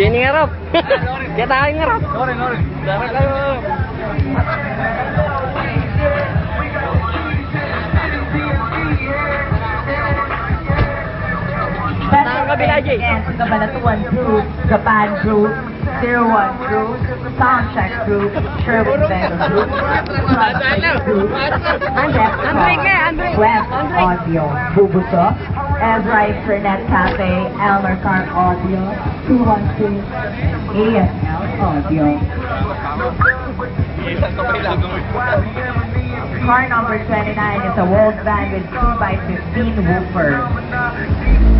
Dia ngerap. Dia tahu ngerap. Ngerap, ngerap. Dapat tayo. Saan ka, Bilaji? Against Cabanatuan Group, Japan Group, 01 Group, Soundcheck Group, Sherwood Bank Group, Prospect Group, Andre, Andre ka, West Audio, Bubuso, Ezra Internet Cafe, Elmer Car Audio, 212, ASL Audio. Car number 29 is a World Band with 2x15 woofers.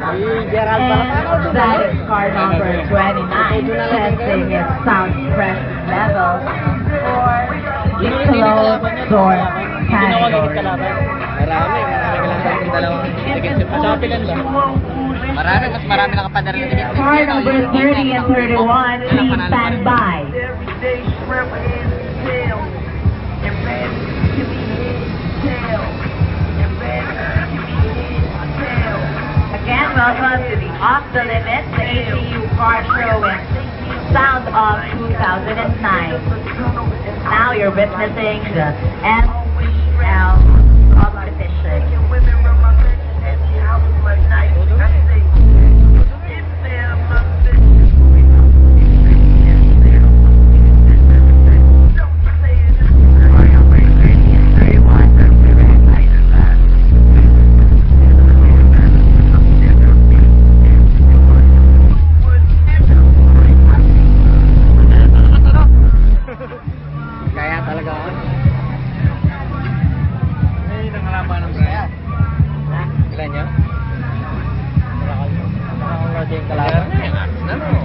That is car number 29, testing its sound pressure level for Icalo door. Marami, mas na ticket. Car number 30 and 31, please stand by. Off the Limits, the ACU Car Show and Sound of 2009. Now you're witnessing the Ini tengah lama nampaknya. Nah, kira-nya. Kalau kalau jengkelar. Nampak.